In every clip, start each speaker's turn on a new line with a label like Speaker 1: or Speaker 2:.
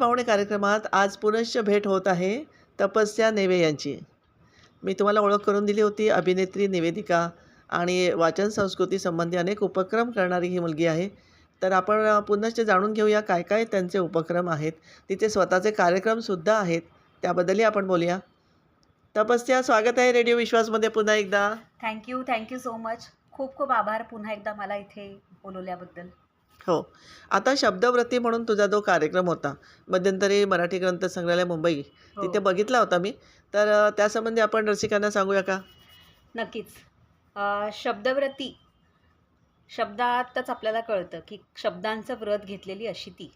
Speaker 1: पाहुणे कार्यक्रमात आज पुनश्च भेट होत आहे तपस्या नेवे यांची. मी तुम्हाला ओळख करून दिली होती अभिनेत्री निवेदिका आणि वाचन संस्कृती संबंधी अनेक उपक्रम करणारी ही मुलगी आहे. तर आपण पुनश्च जाणून घेऊया काय काय त्यांचे उपक्रम आहेत. तिचे स्वतःचे कार्यक्रमसुद्धा आहेत. त्याबद्दलही आपण बोलूया. तपस्या स्वागत आहे रेडिओ विश्वासमध्ये पुन्हा एकदा.
Speaker 2: थँक्यू थँक्यू सो मच खूप खूप आभार पुन्हा एकदा मला इथे बोलवल्याबद्दल.
Speaker 1: हो. आता शब्दव्रती म्हणून तुझा जो कार्यक्रम होता मध्यंतरी मराठी ग्रंथ संग्रहालय मुंबई
Speaker 2: हो,
Speaker 1: तिथे बघितला होता मी. तर त्यासंबंधी आपण रसिकांना सांगूया का?
Speaker 2: नक्कीच. शब्दव्रती शब्दातच आपल्याला कळतं की शब्दांचं व्रत घेतलेली अशी ती.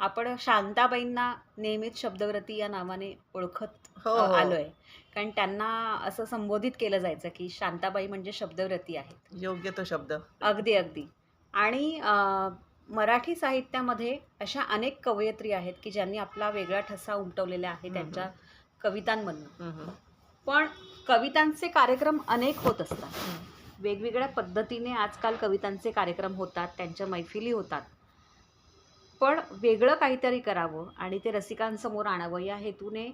Speaker 2: आपण शांताबाईंना नेहमीच शब्दव्रती या नावाने ओळखत
Speaker 1: हो हो.
Speaker 2: आलोय. कारण त्यांना असं संबोधित केलं जायचं की शांताबाई म्हणजे शब्दव्रती आहेत.
Speaker 1: योग्य तो शब्द.
Speaker 2: अगदी अगदी. आणि मराठी साहित्यामध्ये अशा अनेक कवयित्री आहेत की ज्यांनी आपला वेगळा ठसा उमटवलेला आहे. त्यांच्या कवितांमधनं. पण कवितांचे कार्यक्रम अनेक होत असतात. वेगवेगळ्या पद्धतीने आजकाल कवितांचे कार्यक्रम होतात त्यांच्या मैफिली होतात. पण वेगळं काहीतरी करावं आणि ते रसिकांसमोर आणावं या हेतूने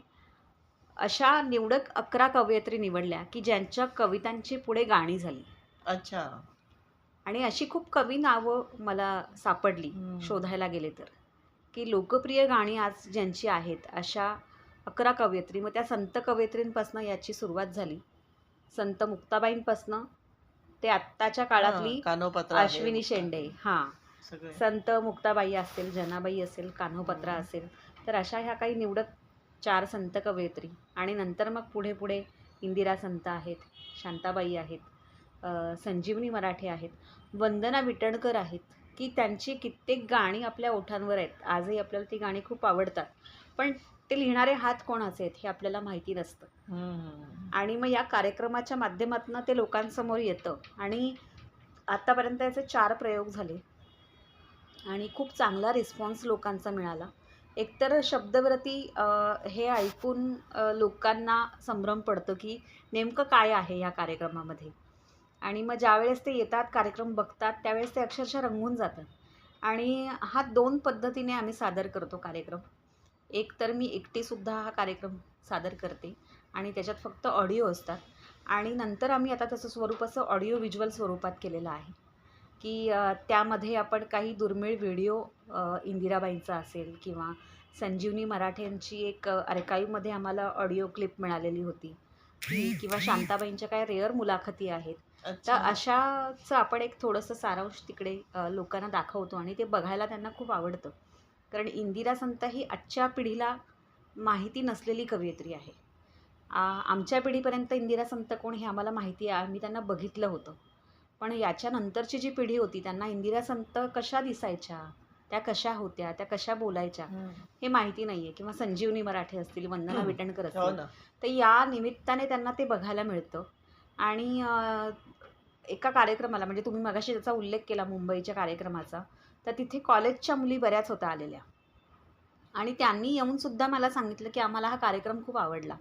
Speaker 2: अशा निवडक अकरा कवयित्री निवडल्या की ज्यांच्या कवितांची पुढे गाणी झाली.
Speaker 1: अच्छा.
Speaker 2: आणि अशी खूप कवी नावं मला सापडली. शोधायला गेले तर की लोकप्रिय गाणी आज ज्यांची आहेत अशा अकरा कवयित्री मग त्या संत कवयित्रींपासनं याची सुरुवात झाली संत मुक्ताबाईंपासनं ते आत्ताच्या काळातली. अश्विनी शेंडे हां संत मुक्ताबाई असेल जनाबाई असेल कान्होपत्रा. असेल तर अशा ह्या काही निवडक चार संत कवयित्री आणि नंतर मग पुढे पुढे इंदिरा संत आहेत शांताबाई आहेत संजीवनी मराठे आहेत. वंदना विटणकर आहेत. की त्यांची कित्येक गाणी आपल्या ओठांवर आहेत. आजही आपल्याला ती गाणी खूप आवडतात. पण ते लिहिणारे हात कोणाचे आहेत हे आपल्याला माहिती नसतं. आणि मग या कार्यक्रमाच्या माध्यमातून ते लोकांसमोर येतं. आणि आत्तापर्यंत याचे चार प्रयोग झाले. आणि खूप चांगला रिस्पॉन्स लोकांचा मिळाला. एकतर शब्दव्रती हे ऐकून लोकांना संभ्रम पडतं की नेमकं काय आहे या कार्यक्रमामध्ये? आणि मग ज्यावेळेस ते येतात कार्यक्रम बघतात त्यावेळेस ते अक्षरशः रंगून जातात. आणि हा दोन पद्धतीने आम्ही सादर करतो कार्यक्रम. एक तर मी एकटीसुद्धा हा कार्यक्रम सादर करते आणि त्याच्यात फक्त ऑडिओ असतात. आणि नंतर आम्ही आता त्याचं स्वरूप असं ऑडिओ व्हिज्युअल स्वरूपात केलेलं आहे. की त्यामध्ये आपण काही दुर्मिळ व्हिडिओ इंदिराबाईंचा असेल किंवा संजीवनी मराठ्यांची एक अर्काईव्हमध्ये आम्हाला ऑडिओ क्लिप मिळालेली होती. किंवा शांताबाईंच्या काय रेअर मुलाखती आहेत. तर अशाचं आपण एक थोडंसं सारांश तिकडे लोकांना दाखवतो आणि ते बघायला त्यांना खूप आवडतं. कारण इंदिरा संत ही आजच्या पिढीला माहिती नसलेली कवयित्री आहे. आ, आमच्या पिढीपर्यंत इंदिरा संत कोण हे आम्हाला माहिती आहे आम्ही त्यांना बघितलं होतं. पण याच्यानंतरची जी पिढी होती त्यांना इंदिरा संत कशा दिसायच्या त्या कशा होत्या त्या कशा बोलायच्या. हे माहिती नाही आहे किंवा संजीवनी मराठे असतील वंदना विटणकर
Speaker 1: हो
Speaker 2: असतील तर या निमित्ताने त्यांना ते बघायला मिळतं. आणि एका कार्यक्रमाला म्हणजे तुम्ही मगाशी त्याचा उल्लेख केला मुंबईच्या कार्यक्रमाचा तर तिथे कॉलेजच्या मुली बऱ्याच होत्या आलेल्या. आणि त्यांनी येऊनसुद्धा मला सांगितलं की आम्हाला हा कार्यक्रम खूप आवडला.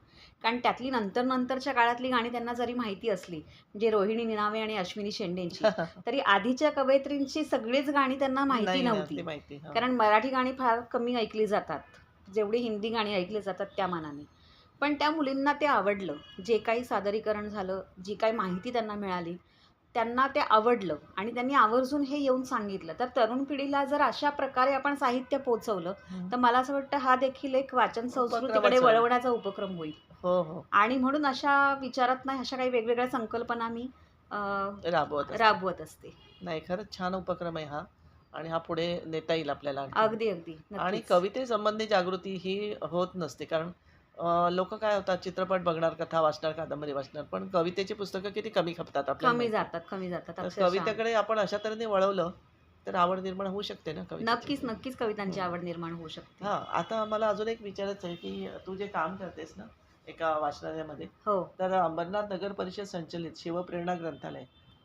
Speaker 2: कारण त्यातली नंतर नंतरच्या काळातली गाणी त्यांना जरी माहिती असली म्हणजे रोहिणी निनावे आणि अश्विनी शेंडेंची तरी आधीच्या कवयित्रींची सगळीच गाणी त्यांना माहिती नव्हती.
Speaker 1: हा.
Speaker 2: कारण मराठी गाणी फार कमी ऐकली जातात. जेवढी हिंदी गाणी ऐकली जातात त्या मानाने. पण त्या मुलींना ते आवडलं. जे काही सादरीकरण झालं जी काही माहिती त्यांना मिळाली त्यांना ते आवडलं आणि त्यांनी आवर्जून हे येऊन सांगितलं तर तरुण पिढीला जर अशा प्रकारे आपण साहित्य
Speaker 1: हम्म.
Speaker 2: तर मला असं वाटतं हा देखील एक वाचन संस्कृतीकडे. वळवण्याचा उपक्रम होईल
Speaker 1: हो हो
Speaker 2: आणि म्हणून अशा विचारात नाही अशा काही वेगवेगळ्या संकल्पना मी
Speaker 1: राबवत असते.
Speaker 2: राबवत असते
Speaker 1: नाही खरंच छान उपक्रम आहे हा आणि हा पुढे नेता येईल आपल्याला.
Speaker 2: अगदी अगदी
Speaker 1: आणि. कवितेसंबंधी जागृती ही होत नसते कारण लोक काय होतात चित्रपट बघणार कथा वाचणार कादंबरी वाचणार पण कवितेची पुस्तकं किती कमी खपतात
Speaker 2: कमी. जातात कमी जातात
Speaker 1: तर
Speaker 2: अक्षरशः.
Speaker 1: कवितेकडे आपण अशा तऱ्हेने वळवलं तर आवड निर्माण होऊ शकते ना कवितेची.
Speaker 2: नक्कीच नक्कीच कवितांची आवड निर्माण होऊ शकते
Speaker 1: हा आता मला अजून एक विचारायचं आहे की तू जे काम करतेस ना एका वाचनालयामध्ये
Speaker 2: हो
Speaker 1: तर अंबरनाथ नगर परिषद संचलित शिवप्रेरणा ग्रंथालय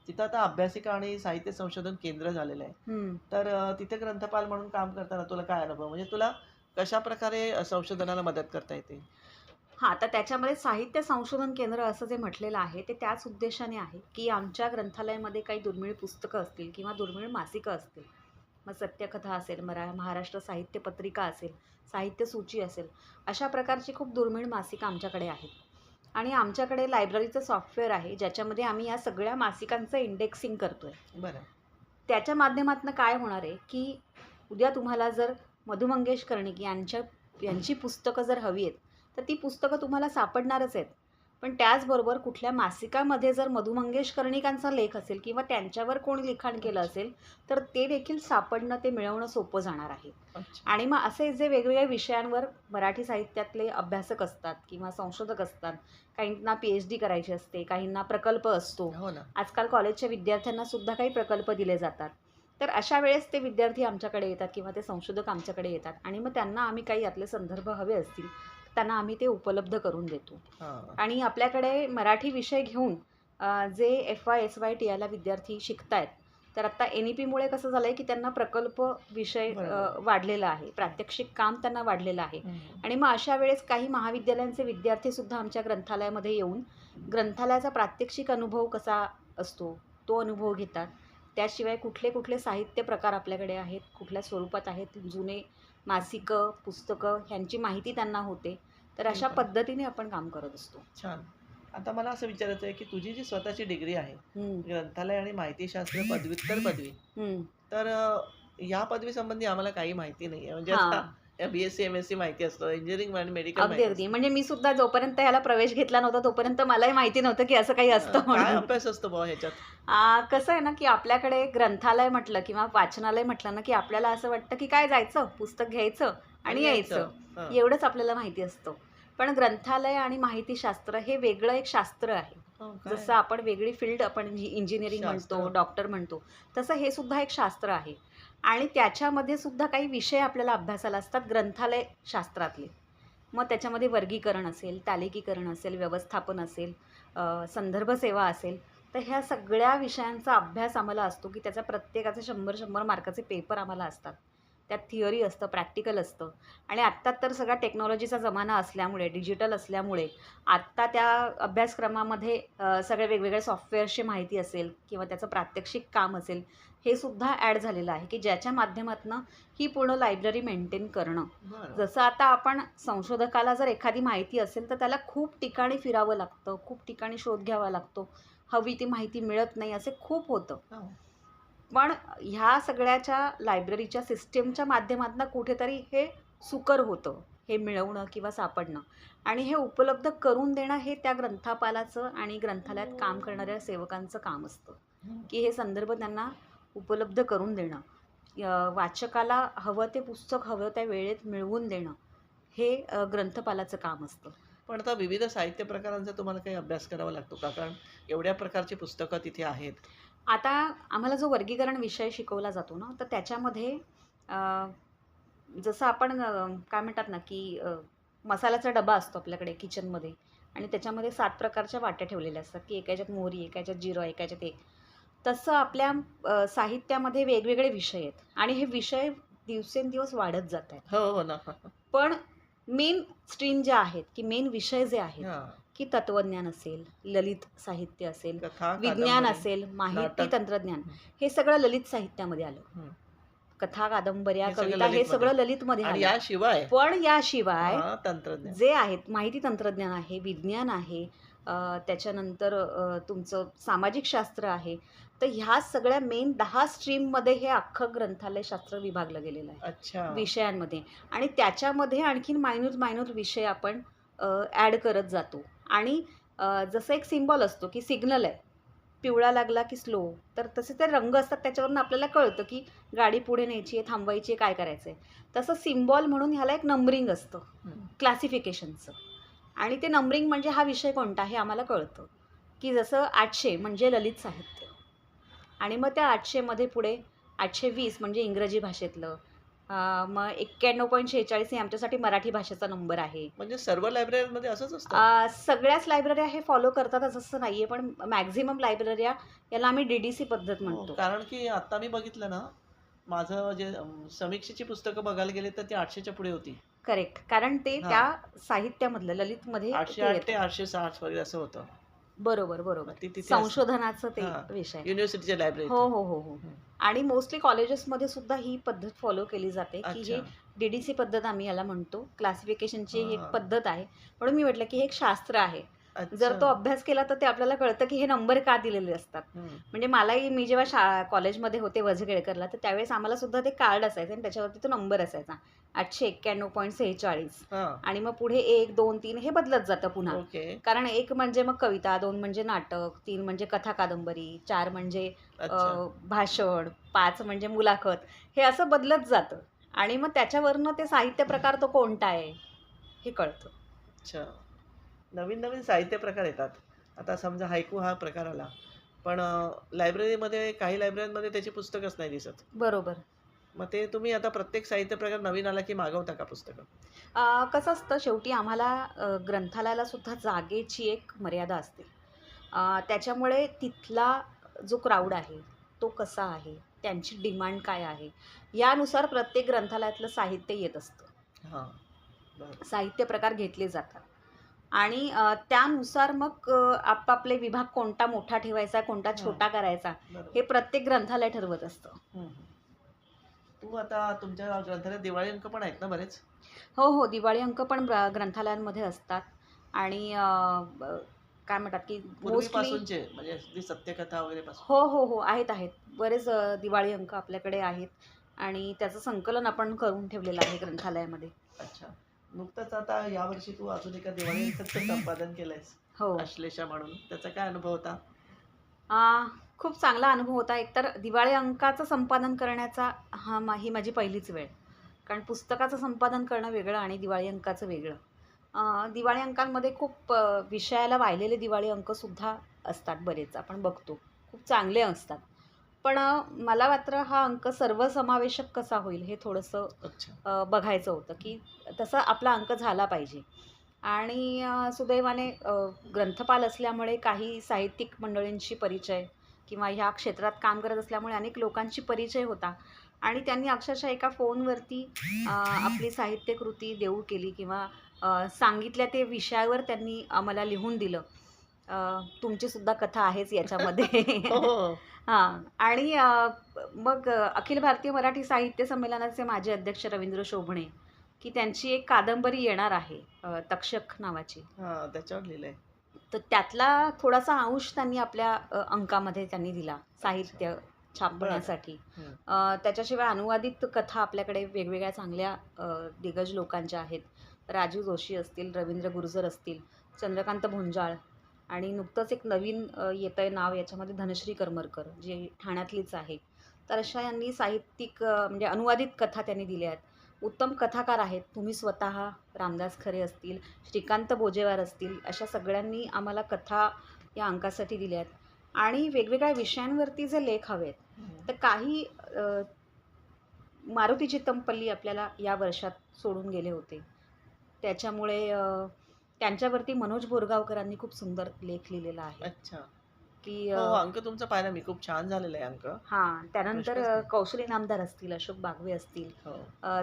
Speaker 1: तिथं आता अभ्यासिका आणि साहित्य संशोधन केंद्र झालेलं आहे
Speaker 2: हम्म.
Speaker 1: तर अ, तिथे ग्रंथपाल म्हणून काम करताना तुला काय अनुभव म्हणजे तुला कशा प्रकारे अ, संशोधनाला मदत करता येते
Speaker 2: हा तर त्याच्यामध्ये साहित्य संशोधन केंद्र असं जे म्हटलेलं आहे ते त्याच उद्देशाने आहे की आमच्या ग्रंथालयामध्ये काही दुर्मिळ पुस्तकं असतील किंवा दुर्मिळ मासिकं असतील. मग सत्यकथा असेल मरा महाराष्ट्र साहित्य पत्रिका असेल साहित्य सूची असेल अशा प्रकारची खूप दुर्मिळ मासिकं आमच्याकडे आहेत. आणि आमच्याकडे लायब्ररीचं सॉफ्टवेअर आहे ज्याच्यामध्ये आम्ही या सगळ्या मासिकांचं इंडेक्सिंग करतो आहे
Speaker 1: बरं.
Speaker 2: त्याच्या माध्यमातून काय होणार आहे की उद्या तुम्हाला जर मधु मंगेश कर्णिक यांच्या यांची पुस्तकं जर हवी आहेत तर ती पुस्तकं तुम्हाला सापडणारच आहेत. पण त्याचबरोबर कुठल्या मासिकामध्ये जर मधु मंगेश कर्णिकांचा लेख असेल किंवा त्यांच्यावर कोणी लिखाण केलं असेल तर ते देखील सापडणं ते मिळवणं सोपं जाणार आहे. आणि मग असे जे वेगवेगळ्या विषयांवर मराठी साहित्यातले अभ्यासक असतात किंवा संशोधक असतात काहींना पी एच डी करायची असते काहींना प्रकल्प असतो.
Speaker 1: हो ना.
Speaker 2: आजकाल कॉलेजच्या विद्यार्थ्यांना सुद्धा काही प्रकल्प दिले जातात. तर अशा वेळेस ते विद्यार्थी आमच्याकडे येतात किंवा ते संशोधक आमच्याकडे येतात आणि मग त्यांना आम्ही काही यातले संदर्भ हवे असतील त्यांना आम्ही ते उपलब्ध करून देतो. आणि आपल्याकडे मराठी विषय घेऊन जे F Y S Y T आयला विद्यार्थी शिकत आहेत तर आत्ता एन ई पीमुळे कसं झालं आहे की त्यांना प्रकल्प विषय. वाढलेला आहे. प्रात्यक्षिक काम त्यांना वाढलेलं आहे. आणि मग अशा वेळेस काही महाविद्यालयांचे विद्यार्थीसुद्धा आमच्या ग्रंथालयामध्ये येऊन ग्रंथालयाचा प्रात्यक्षिक अनुभव कसा असतो तो अनुभव घेतात. त्याशिवाय कुठले कुठले साहित्य प्रकार आपल्याकडे आहेत कुठल्या स्वरूपात आहेत जुने मासिकं पुस्तकं ह्यांची माहिती त्यांना होते. तर अशा. पद्धतीने आपण काम करत असतो.
Speaker 1: छान. आता मला असं विचारायचं आहे की तुझी जी स्वतःची डिग्री आहे ग्रंथालय आणि माहितीशास्त्र पदव्युत्तर पदवी. तर या पदवी संबंधी आम्हाला काही माहिती नाही आहे. म्हणजे. आता B S C M S C माहिती असतं इंजिनिअरिंग आणि मेडिकल
Speaker 2: अगदी अगदी. म्हणजे मी सुद्धा जोपर्यंत ह्याला प्रवेश घेतला नव्हता तोपर्यंत मलाही माहिती नव्हतं की असं काही असतं म्हणून.
Speaker 1: अभ्यास असतो ह्याच्यात?
Speaker 2: कसं आहे ना की आपल्याकडे ग्रंथालय म्हटलं किंवा वाचनालय म्हटलं ना की आपल्याला असं वाटतं की काय जायचं? पुस्तक घ्यायचं आणि यायचं. एवढंच आपल्याला माहिती असतं. पण ग्रंथालय आणि माहितीशास्त्र हे वेगळं एक शास्त्र आहे
Speaker 1: हो?
Speaker 2: जसं आपण वेगळी फील्ड आपण इंजिनिअरिंग. म्हणतो डॉक्टर म्हणतो तसं हे सुद्धा एक शास्त्र आहे आणि त्याच्यामध्ये सुद्धा काही विषय आपल्याला अभ्यासाला असतात ग्रंथालय शास्त्रातले मग त्याच्यामध्ये वर्गीकरण असेल तालिकीकरण असेल व्यवस्थापन असेल संदर्भ सेवा असेल तर ह्या सगळ्या विषयांचा अभ्यास आम्हाला असतो की त्याचा प्रत्येकाचे शंभर शंभर मार्काचे पेपर आम्हाला असतात त्यात थिअरी असतं प्रॅक्टिकल असतं आणि आत्ता तर सगळा टेक्नॉलॉजीचा जमाना असल्यामुळे डिजिटल असल्यामुळे आत्ता त्या अभ्यासक्रमामध्ये सगळे वेगवेगळ्या सॉफ्टवेअर्सची माहिती असेल किंवा त्याचं प्रात्यक्षिक काम असेल हे सुद्धा ॲड झालेलं आहे की ज्याच्या माध्यमातून ही पूर्ण लायब्ररी मेंटेन करणं. जसं आता आपण संशोधकाला जर एखादी माहिती असेल तर त्याला खूप ठिकाणी फिरावं लागतं खूप ठिकाणी शोध घ्यावा लागतो हवी ती माहिती मिळत नाही असे खूप होतं
Speaker 1: हो.
Speaker 2: पण ह्या सगळ्याच्या लायब्ररीच्या सिस्टीमच्या माध्यमातून कुठेतरी हे सुकर होतं हे मिळवणं किंवा सापडणं. आणि हे उपलब्ध करून देणं हे त्या ग्रंथापालाचं आणि ग्रंथालयात काम करणाऱ्या सेवकांचं काम असतं. की हे संदर्भ त्यांना उपलब्ध करून देणं. वाचकाला हवं ते पुस्तक हवं त्या वेळेत मिळवून देणं हे ग्रंथपालाचं काम असतं.
Speaker 1: पण आता विविध साहित्य प्रकारांचा तुम्हाला काही अभ्यास करावा लागतो का? कारण एवढ्या प्रकारची पुस्तकं तिथे आहेत.
Speaker 2: आता आम्हाला जो वर्गीकरण विषय शिकवला जातो ना तर त्याच्यामध्ये जसं आपण काय म्हणतात ना की मसाल्याचा डबा असतो आपल्याकडे किचनमध्ये आणि त्याच्यामध्ये सात प्रकारच्या वाट्या ठेवलेल्या असतात की एका याच्यात मोहरी एका याच्यात जिरं एका याच्यात एक. तसं आपल्या साहित्यामध्ये वेगवेगळे विषय आहेत आणि हे विषय दिवसेंदिवस वाढत जात आहेत.
Speaker 1: हो हो ना.
Speaker 2: पण मेन स्ट्रीम ज्या आहेत की मेन विषय जे आहेत. की तत्वज्ञान असेल ललित साहित्य असेल विज्ञान. असेल माहिती. तंत्रज्ञान हे सगळं ललित साहित्यामध्ये आलं. कथा कादंबऱ्या
Speaker 1: हे सगळं
Speaker 2: कविता हे. सगळं ललितमध्ये
Speaker 1: याशिवाय
Speaker 2: पण याशिवाय
Speaker 1: तंत्रज्ञान
Speaker 2: जे आहेत माहिती तंत्रज्ञान आहे विज्ञान आहे त्याच्यानंतर तुमचं सामाजिक शास्त्र आहे तर ह्या सगळ्या मेन दहा स्ट्रीममध्ये हे अख्खं ग्रंथालय शास्त्र विभागलं गेलेलं आहे विषयांमध्ये आणि त्याच्यामध्ये आणखीन मायन्यूट मायन्यूट विषय आपण ॲड करत जातो. आणि जसं एक सिम्बॉल असतो की सिग्नल आहे. पिवळा लागला की स्लो तर तसे ते रंग असतात त्याच्यावरून आपल्याला कळतं की गाडी पुढे न्यायची आहे थांबवायची आहे काय करायचं आहे तसं सिम्बॉल म्हणून ह्याला एक नंबरिंग असतं. क्लासिफिकेशनचं आणि ते नंबरिंग म्हणजे हा विषय कोणता हे आम्हाला कळतं. की जसं आठशे म्हणजे ललित साहित्य. आणि मग त्या आठशेमध्ये पुढे आठशे वीस म्हणजे इंग्रजी भाषेतलं मग एक्क्याण्णव पॉईंट शेहेचाळीस हे आमच्यासाठी मराठी भाषेचा नंबर आहे.
Speaker 1: म्हणजे सर्व लायब्ररीमध्ये असंच असतं?
Speaker 2: सगळ्याच लायब्रऱ्या हे फॉलो करतातच असं नाही आहे पण मॅक्झिमम लायब्रऱ्या याला आम्ही डी डी सी पद्धत
Speaker 1: हो,
Speaker 2: म्हणतो.
Speaker 1: कारण की आता मी बघितलं ना माझं जे समीक्षेची पुस्तकं बघायला गेले तर ती आठशेच्या पुढे होती.
Speaker 2: करेक्ट. कारण ते. त्या साहित्यामधलं ललितमध्ये
Speaker 1: आठशे आठ. ते आठशे साठ वगैरे असं होतं.
Speaker 2: बरोबर बरोबर
Speaker 1: ती तिथे
Speaker 2: संशोधनाचं ते
Speaker 1: हां.
Speaker 2: विषय
Speaker 1: युनिव्हर्सिटीच्या लायब्ररी
Speaker 2: हो हो हो हो
Speaker 1: हं.
Speaker 2: आणि मोस्टली कॉलेजेसमध्ये सुद्धा ही पद्धत फॉलो केली जाते की
Speaker 1: अच्छा
Speaker 2: हे डी डी सी पद्धत आम्ही याला म्हणतो क्लासिफिकेशनची ही एक
Speaker 1: हां.
Speaker 2: पद्धत आहे म्हणून मी म्हटलं की हे एक शास्त्र आहे. जर तो अभ्यास केला तर ते आपल्याला कळतं की हे नंबर का दिलेले असतात. म्हणजे मलाही मी जेव्हा शाळा कॉलेजमध्ये होते वझगेळकरला तर त्यावेळेस आम्हाला सुद्धा ते कार्ड असायचं आणि त्याच्यावरती तो नंबर असायचा. आठशे एक्क्याण्णव पॉईंट सेहेचाळीस. आणि मग पुढे एक दोन तीन हे बदलत जातं पुन्हा. कारण एक म्हणजे मग कविता दोन म्हणजे नाटक तीन म्हणजे कथा कादंबरी चार म्हणजे भाषण पाच म्हणजे मुलाखत. हे असं बदलत जातं. आणि मग त्याच्यावरनं ते साहित्य प्रकार तो कोणता आहे हे कळतं.
Speaker 1: अच्छा. नवीन नवीन साहित्य प्रकार येतात. आता समजा हायकू हा प्रकार आला. पण लायब्ररीमध्ये काही लायब्ररीमध्ये त्याची पुस्तकच नाही दिसत.
Speaker 2: बरोबर.
Speaker 1: मग ते तुम्ही आता प्रत्येक साहित्य प्रकार नवीन आला की मागवता का पुस्तकं?
Speaker 2: कसं असतं शेवटी आम्हाला ग्रंथालयाला सुद्धा जागेची एक मर्यादा असते. त्याच्यामुळे तिथला जो क्राऊड आहे तो कसा आहे त्यांची डिमांड काय आहे यानुसार प्रत्येक ग्रंथालयातलं साहित्य येत असतं.
Speaker 1: हां.
Speaker 2: साहित्य प्रकार घेतले जातात. आणि त्यानुसार मग आपापले विभाग कोणता मोठा ठेवायचा कोणता छोटा करायचा हे प्रत्येक ग्रंथालय ठरवत असतं.
Speaker 1: तू आता तुमच्या ग्रंथालयात दिवाळी अंक पण आहेत ना बरेच?
Speaker 2: हो हो. दिवाळी अंक पण ग्र- ग्रंथालयांमध्ये असतात. आणि काय म्हणतात की मोस्टली
Speaker 1: म्हणजे सत्यकथा वगैरे
Speaker 2: हो हो हो. आहेत आहेत. बरेच दिवाळी अंक आपल्याकडे आहेत. आणि त्याचं संकलन आपण करून ठेवलेलं आहे ग्रंथालयामध्ये.
Speaker 1: अच्छा. नुकतंच आता यावर्षी तू अजून एका दिवाळी संपादन केलंयस
Speaker 2: हो.
Speaker 1: अश्लेषा म्हणून. त्याचा काय अनुभव होता?
Speaker 2: आ, खूप चांगला अनुभव होता. एकतर दिवाळी अंकाचं संपादन करण्याचा हा मा ही माझी पहिलीच वेळ. कारण पुस्तकाचं संपादन करणं वेगळं आणि दिवाळी अंकाचं वेगळं. आ, दिवाळी अंकांमध्ये खूप विषयाला वाहिलेले दिवाळी अंकसुद्धा असतात बरेच. आपण बघतो. खूप चांगले असतात. पण मला मात्र हा अंक सर्वसमावेशक कसा होईल हे थोडंसं बघायचं होतं की तसा आपला अंक झाला पाहिजे. आणि सुदैवाने ग्रंथपाल असल्यामुळे काही साहित्यिक मंडळींशी परिचय किंवा ह्या क्षेत्रात काम करत असल्यामुळे अनेक लोकांची परिचय होता. आणि त्यांनी अक्षरशः एका फोनवरती आपली साहित्यकृती देऊ केली किंवा सांगितल्या ते विषयावर त्यांनी आम्हाला लिहून दिलं. अ, तुमची सुद्धा कथा आहेच याच्यामध्ये.
Speaker 1: हो.
Speaker 2: आणि मग अखिल भारतीय मराठी साहित्य संमेलनाचे माजी अध्यक्ष रवींद्र शोभणे की त्यांची एक कादंबरी येणार आहे तक्षक नावाची.
Speaker 1: हा त्याच्यावर लिहिलंय.
Speaker 2: तर त्यातला थोडासा अंश त्यांनी आपल्या अंकामध्ये त्यांनी दिला साहित्य छापण्यासाठी. त्याच्याशिवाय अनुवादित कथा आपल्याकडे वेगवेगळ्या चांगल्या दिग्गज लोकांच्या आहेत. राजू जोशी असतील रवींद्र गुर्जर असतील चंद्रकांत भुंजाळ आणि नुकतंच एक नवीन येतं आहे नाव याच्यामध्ये धनश्री करमरकर जी ठाण्यातलीच आहे. तर अशा यांनी साहित्यिक म्हणजे अनुवादित कथा त्यांनी दिल्या आहेत. उत्तम कथाकार आहेत. तुम्ही स्वतः रामदास खरे असतील श्रीकांत बोजेवार असतील अशा सगळ्यांनी आम्हाला कथा या अंकासाठी दिल्या आहेत. आणि वेगवेगळ्या विषयांवरती जे लेख हवेत. तर काही मारुती चित्तमपल्ली आपल्याला या वर्षात सोडून गेले होते. त्याच्यामुळे त्यांच्यावरती मनोज बोरगावकरांनी खूप सुंदर लेख लिहिलेला आहे.
Speaker 1: अच्छा.
Speaker 2: की
Speaker 1: हो अंक तुमचा पाहिला मी खूप छान झालेला आहे अंक.
Speaker 2: हां त्यानंतर. कौशली नामदार असतील अशोक बागवे असतील
Speaker 1: हो.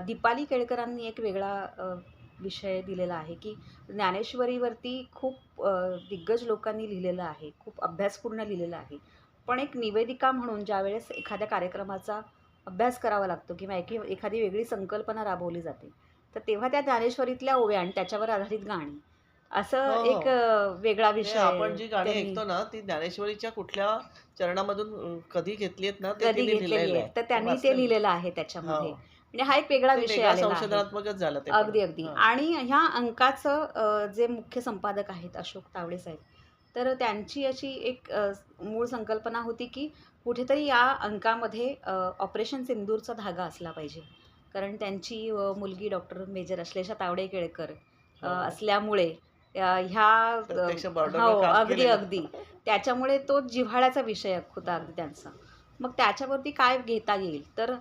Speaker 2: दीपाली केळकरांनी एक वेगळा विषय दिलेला आहे की ज्ञानेश्वरीवरती खूप दिग्गज लोकांनी लिहिलेलं आहे खूप अभ्यासपूर्ण लिहिलेलं आहे. पण एक निवेदिका म्हणून ज्यावेळेस एखाद्या कार्यक्रमाचा अभ्यास करावा लागतो किंवा एकी एखादी वेगळी संकल्पना राबवली जाते तर तेव्हा त्या ज्ञानेश्वरीतल्या ओव्या आणि त्याच्यावर आधारित गाणी असं
Speaker 1: हो, हो.
Speaker 2: एक वेगळा विषय
Speaker 1: आपण जी गाणी ऐकतो ना ती ज्ञानेश्वरीच्या कुठल्या चरणामधून कधी घेतली आहेत ना ते
Speaker 2: कधी घेतलेली तर त्यांनी ते. लिहिलेलं आहे
Speaker 1: हो.
Speaker 2: त्याच्यामध्ये म्हणजे हा एक वेगळा विषय
Speaker 1: झालं.
Speaker 2: अगदी अगदी
Speaker 1: हा.
Speaker 2: आणि ह्या अंकाचं जे मुख्य संपादक आहेत अशोक तावडे साहेब तर त्यांची अशी एक मूळ संकल्पना होती की कुठेतरी या अंकामध्ये ऑपरेशन सिंदूरचा धागा असला पाहिजे कारण त्यांची मुलगी डॉक्टर मेजर अश्लेषा तावडे केळकर
Speaker 1: हो.
Speaker 2: असल्यामुळे ह्या हो अगदी. अगदी. त्याच्यामुळे तो जिव्हाळ्याचा विषय होता अगदी त्यांचा. मग त्याच्यावरती काय घेता येईल? तर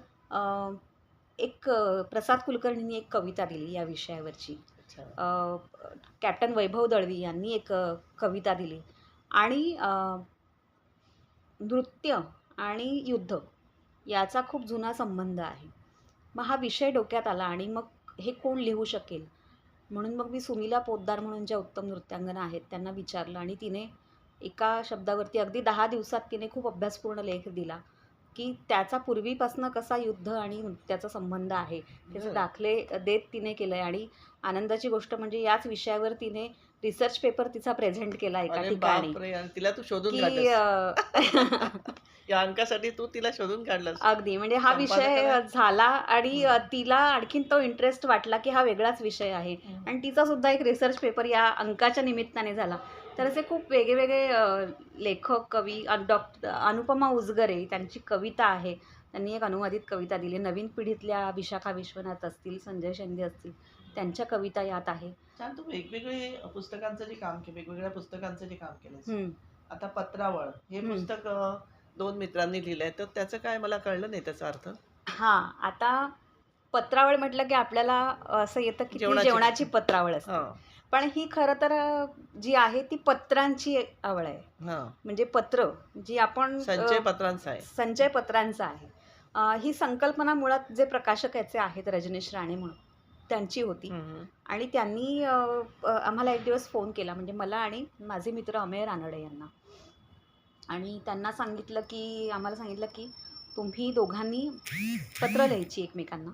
Speaker 2: एक प्रसाद कुलकर्णींनी एक कविता दिली या विषयावरची. कॅप्टन वैभव दळवी यांनी एक कविता दिली. आणि नृत्य आणि युद्ध याचा खूप जुना संबंध आहे. मग हा विषय डोक्यात आला आणि मग हे कोण लिहू शकेल? म्हणून मग मी सुनीला पोद्दार म्हणून ज्या उत्तम नृत्यांगना आहेत त्यांना विचारलं आणि तिने एका शब्दावरती अगदी दहा दिवसात तिने खूप अभ्यासपूर्ण लेख दिला की त्याचा पूर्वीपासनं कसा युद्ध आणि नृत्याचा संबंध आहे त्याचे. दाखले देत तिने केलं आहे आणि आनंदाची गोष्ट म्हणजे याच विषयावर तिने रिसर्च पेपर तिचा प्रेझेंट केला एका ठिकाणी.
Speaker 1: तिला तू शोधून या अंकासाठी तू तिला शोधून काढलंस.
Speaker 2: अगदी म्हणजे हा विषय झाला आणि तिला आणखीन तो इंटरेस्ट वाटला की हा वेगळाच विषय आहे. आणि तिचा सुद्धा एक रिसर्च पेपर या अंकाच्या निमित्ताने झाला. तर असे खूप वेगवेगळे अ, लेखक कवी डॉक्टर अनुपमा उजगरे त्यांची कविता आहे. त्यांनी एक अनुवादित कविता दिली. नवीन पिढीतल्या विशाखा विश्वनाथ असतील संजय शिंदे असतील त्यांच्या कविता यात आहे.
Speaker 1: छान तू वेगवेगळे पुस्तकांचं जे काम केलं वेगवेगळ्या पुस्तकांचं जे काम
Speaker 2: हम्म.
Speaker 1: आता पत्रावळ हे. पुस्तक दोन मित्रांनी लिहिलंय तर त्याचं काय मला कळलं नाही त्याचा अर्थ?
Speaker 2: हां आता पत्रावळ म्हटलं की आपल्याला असं येतं की
Speaker 1: जेवणाची.
Speaker 2: पत्रावळ असते. पण ही खरं तर जी आहे ती पत्रांची आवळ आहे.
Speaker 1: हा.
Speaker 2: म्हणजे पत्र जी आपण
Speaker 1: संचय पत्रांचा आहे.
Speaker 2: संचय पत्रांचं आहे. ही संकल्पना मुळात जे प्रकाशक याचे आहेत रजनीश राणे म्हणून त्यांची होती. आणि त्यांनी आम्हाला एक दिवस फोन केला. म्हणजे मला आणि माझे मित्र अमेय रानडे यांना. आणि त्यांना सांगितलं की आम्हाला सांगितलं की तुम्ही दोघांनी पत्र लिहायची एकमेकांना.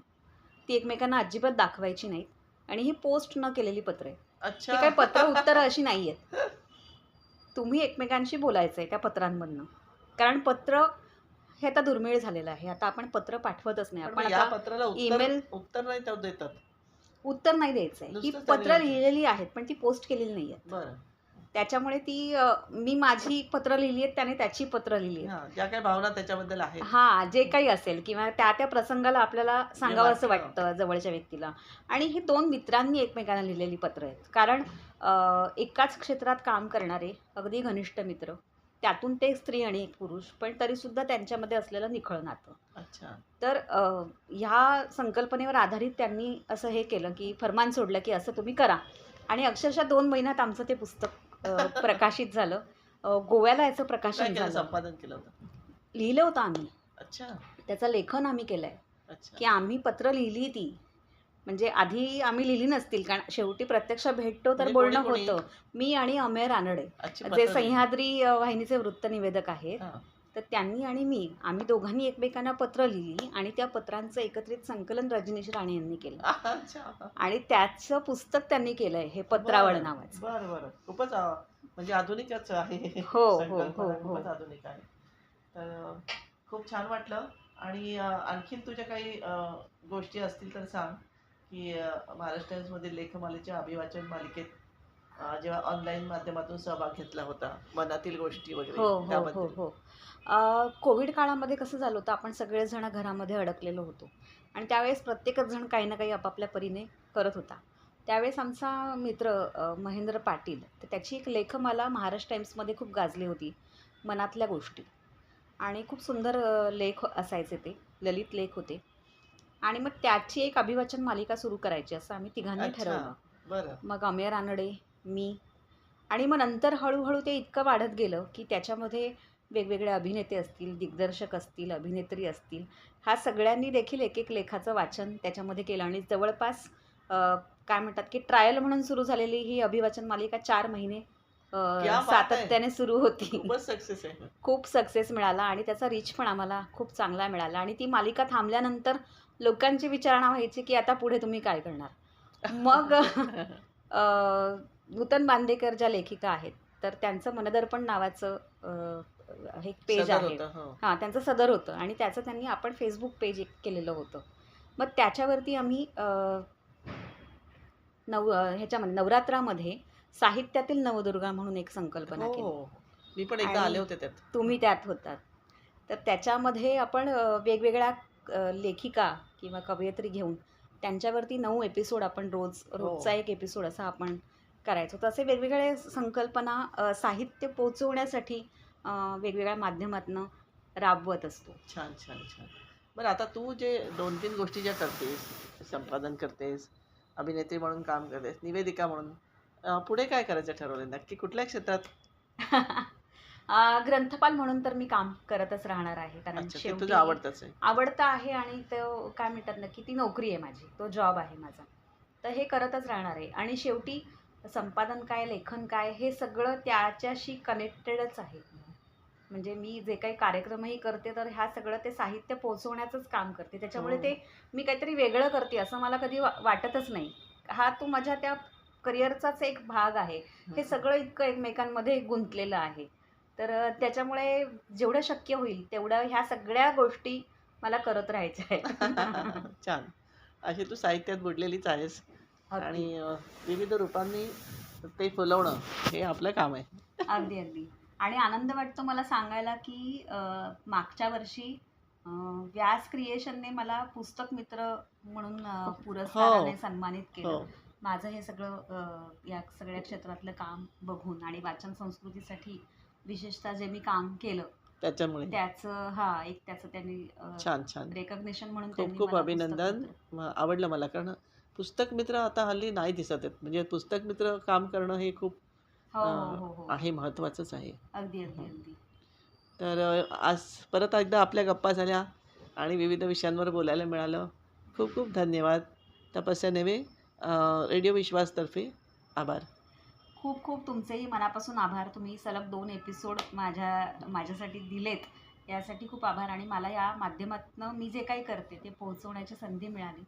Speaker 2: ती एकमेकांना अजिबात दाखवायची नाहीत. आणि ही पोस्ट न केलेली पत्र आहे
Speaker 1: अच्छा.
Speaker 2: काही पत्र उत्तरं अशी नाही आहेत तुम्ही एकमेकांशी बोलायचं आहे त्या पत्रांमधनं. कारण पत्र हे आता दुर्मिळ झालेलं आहे. आता आपण पत्र पाठवतच नाही.
Speaker 1: पण
Speaker 2: आपण
Speaker 1: पत्राला उत्तर नाही देतात.
Speaker 2: उत्तर नाही द्यायचं आहे ही पत्र. लिहिलेली आहेत पण ती पोस्ट केलेली नाही आहेत.
Speaker 1: बरं.
Speaker 2: त्याच्यामुळे ती अ, मी माझी पत्र लिहिली आहेत त्याने त्याची पत्र लिहिली आहेत.
Speaker 1: हा ज्या काही भावना त्याच्याबद्दल आहेत.
Speaker 2: हा जे काही असेल किंवा त्या त्या प्रसंगाला आपल्याला सांगावं असं
Speaker 1: वाटतं.
Speaker 2: वाटतं जवळच्या व्यक्तीला. आणि ही दोन मित्रांनी एकमेकांना लिहिलेली पत्र आहेत. कारण अ, एकाच क्षेत्रात काम करणारे अगदी घनिष्ठ मित्र त्यातून ते स्त्री आणि एक पुरुष पण तरीसुद्धा त्यांच्यामध्ये असलेलं निखळ नातं.
Speaker 1: अच्छा.
Speaker 2: तर ह्या संकल्पनेवर आधारित त्यांनी असं हे केलं की फरमान सोडलं की असं तुम्ही करा. आणि अक्षरशः दोन महिन्यात आमचं ते पुस्तक प्रकाशित झालं. गोव्याला याचं प्रकाशन झालं.
Speaker 1: संपादन केलं होतं?
Speaker 2: लिहिलं होतं आम्ही.
Speaker 1: अच्छा.
Speaker 2: त्याचं लेखन आम्ही केलं आहे
Speaker 1: अच्छा.
Speaker 2: की आम्ही पत्र लिहिली ती. म्हणजे आधी आम्ही लिहिली नसतील कारण शेवटी प्रत्यक्ष भेटतो तर
Speaker 1: म्हणजे
Speaker 2: बोलणं होतं. मी आणि अमेय रानडे जे सह्याद्री वाहिनीचे वृत्तनिवेदक आहेत
Speaker 1: हा.
Speaker 2: तर त्यांनी आणि मी आम्ही दोघांनी एकमेकांना पत्र लिहिली आणि त्या पत्रांचं एकत्रित संकलन रजनीश राणे यांनी केलं. आणि त्याचं पुस्तक त्यांनी केलंय हे पत्रावळ नावाचं.
Speaker 1: बरं बरं. खूपच म्हणजे आधुनिकच आहे.
Speaker 2: हो, हो, हो, हो.
Speaker 1: आधुनिक आहे. तर खूप छान वाटलं. आणि आणखीन तुझ्या काही गोष्टी असतील तर सांग. की अं, महाराष्ट्र टाइम्समधील लेखमालेच्या अभिवाचन मालिकेत जेव्हा ऑनलाईन माध्यमातून सहभाग घेतला होता मनातील गोष्टी वगैरे
Speaker 2: हो हो हो. हो कोविड काळामध्ये कसं झालं होतं आपण सगळेजण घरामध्ये अडकलेलो होतो. आणि त्यावेळेस प्रत्येकच जण काही ना काही आपापल्या परीने करत होता. त्यावेळेस आमचा मित्र महेंद्र पाटील तर त्याची एक लेखमाला महाराष्ट्र टाइम्समध्ये खूप गाजली होती मनातल्या गोष्टी. आणि खूप सुंदर लेख असायचे ते ललित लेख होते. आणि मग त्याची एक अभिवाचन मालिका सुरू करायची असं आम्ही तिघांनी. ठरवलं
Speaker 1: बरं
Speaker 2: मग अमेय रानडे मी आणि मग नंतर हळूहळू ते इतकं वाढत गेलं की त्याच्यामध्ये वेगवेगळे अभिनेते असतील दिग्दर्शक असतील अभिनेत्री असतील ह्या सगळ्यांनी देखील एक एक लेखाचं वाचन त्याच्यामध्ये केलं आणि जवळपास काय म्हणतात की ट्रायल म्हणून सुरू झालेली ही अभिवाचन मालिका चार महिने. सातत्याने सुरू होती.
Speaker 1: सक्सेस आहे.
Speaker 2: खूप सक्सेस मिळाला आणि त्याचा रीच पण आम्हाला खूप चांगला मिळाला आणि ती मालिका थांबल्यानंतर लोकांची विचारणा व्हायची की आता पुढे तुम्ही काय करणार. मग नूतन बांदेकर ज्या लेखिका आहेत तर त्यांचं मनदर्पण नावाचं एक पेज आहे.
Speaker 1: हो.
Speaker 2: हां त्यांचं सदर होतं आणि त्याचं त्यांनी आपण फेसबुक पेज एक केलेलं होतं. मग त्याच्यावरती आम्ही नव ह्याच्यामध्ये नवरात्रामध्ये साहित्यातील नवदुर्गा म्हणून एक संकल्पना
Speaker 1: हो.
Speaker 2: केली.
Speaker 1: हो. मी पण एकदा आले होते त्यात.
Speaker 2: तुम्ही त्यात होतात. तर त्याच्यामध्ये आपण वेगवेगळ्या लेखिका किंवा कवयित्री घेऊन त्यांच्यावरती नऊ एपिसोड आपण रोज रोजचा एक एपिसोड असा आपण करायचो. तर असे वेगवेगळे संकल्पना साहित्य पोचवण्यासाठी वेगवेगळ्या माध्यमातनं राबवत असतो.
Speaker 1: छान छान छान. बरं आता तू जे दोन तीन गोष्टी ज्या करतेस संपादन करतेस अभिनेत्री म्हणून काम करतेस निवेदिका म्हणून पुढे काय करायचं ठरवलं नक्की कुठल्या क्षेत्रात?
Speaker 2: अ, ग्रंथपाल म्हणून तर मी काम करतच राहणार आहे कारण
Speaker 1: अच्छा ते
Speaker 2: शेवटी
Speaker 1: तुझं आवडतंच आहे.
Speaker 2: आवडतं आहे आणि तो काय म्हणतात ना की ती नोकरी आहे माझी तो जॉब आहे माझा. तर हे करतच राहणार आहे. आणि शेवटी संपादन काय लेखन काय हे सगळं त्याच्याशी कनेक्टेडच आहे. म्हणजे मी जे काही कार्यक्रमही करते तर ह्या सगळं ते साहित्य पोहोचवण्याचंच काम करते. त्याच्यामुळे
Speaker 1: हो.
Speaker 2: ते मी काहीतरी वेगळं करते असं मला कधी वा वाटतच नाही. हा तो माझ्या त्या करिअरचाच एक भाग आहे. हे. सगळं इतकं एकमेकांमध्ये गुंतलेलं आहे. तर त्याच्यामुळे जेवढं शक्य होईल तेवढं ह्या सगळ्या गोष्टी मला करत राहायच्या आहेत.
Speaker 1: छान. अशी तू साहित्यात बुडलेलीच आहेस. आणि विविध रूपांनी ते फुलवणं हे आपलं काम आहे.
Speaker 2: अगदी अगदी. आणि आनंद वाटतो मला सांगायला की मागच्या वर्षी व्यास क्रिएशनने मला पुस्तक मित्र म्हणून अ, पुरस्काराने सन्मानित केलं.
Speaker 1: हो
Speaker 2: माझं हे सगळं या सगळ्या क्षेत्रातलं काम बघून आणि वाचन संस्कृतीसाठी विशेषतः जे मी काम केलं
Speaker 1: त्याच्यामुळे.
Speaker 2: त्याचं हा एक त्याचं त्यांनी
Speaker 1: छान छान.
Speaker 2: रेकग्नेशन म्हणून
Speaker 1: खूप खूप अभिनंदन. आवडलं मला कारण पुस्तक मित्र आता हल्ली नाही दिसत आहेत. म्हणजे पुस्तक मित्र काम करणं हे खूप
Speaker 2: हो हो हो.
Speaker 1: आहे महत्त्वाचंच आहे.
Speaker 2: अगदी अगदी अगदी.
Speaker 1: तर आज परत एकदा आपल्या गप्पा झाल्या आणि विविध विषयांवर बोलायला मिळालं. खूप खूप धन्यवाद. तपस्या नेवे. रेडिओ विश्वासतर्फे आभार.
Speaker 2: खूप खूप तुमचेही मनापासून आभार. तुम्ही सलग दोन एपिसोड माझ्या माझ्यासाठी दिलेत. यासाठी खूप आभार आणि मला या माध्यमातनं मी जे काही करते ते पोहोचवण्याची संधी मिळाली.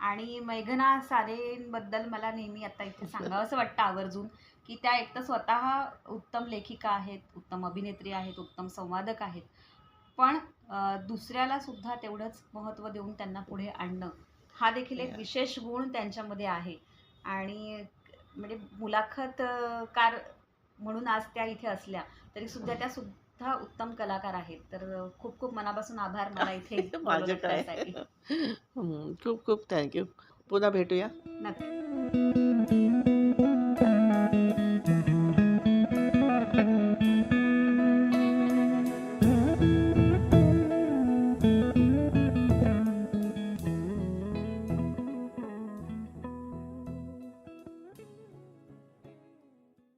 Speaker 2: आणि मैघना सारेंबद्दल मला नेहमी आता इथे सांगावंसं वाटतं आवर्जून की त्या एक तर स्वतः उत्तम लेखिका आहेत उत्तम अभिनेत्री आहेत उत्तम संवादक आहेत. पण दुसऱ्याला सुद्धा तेवढंच महत्त्व देऊन त्यांना पुढे आणणं हा देखील एक. विशेष गुण त्यांच्यामध्ये आहे. आणि म्हणजे मुलाखत कार म्हणून आज त्या इथे असल्या तरी सुद्धा त्या सुद्धा उत्तम कलाकार आहेत. तर खूप खूप मनापासून आभार मला इथे
Speaker 1: खूप खूप थँक्यू. पुन्हा भेटूया.
Speaker 2: नक्की.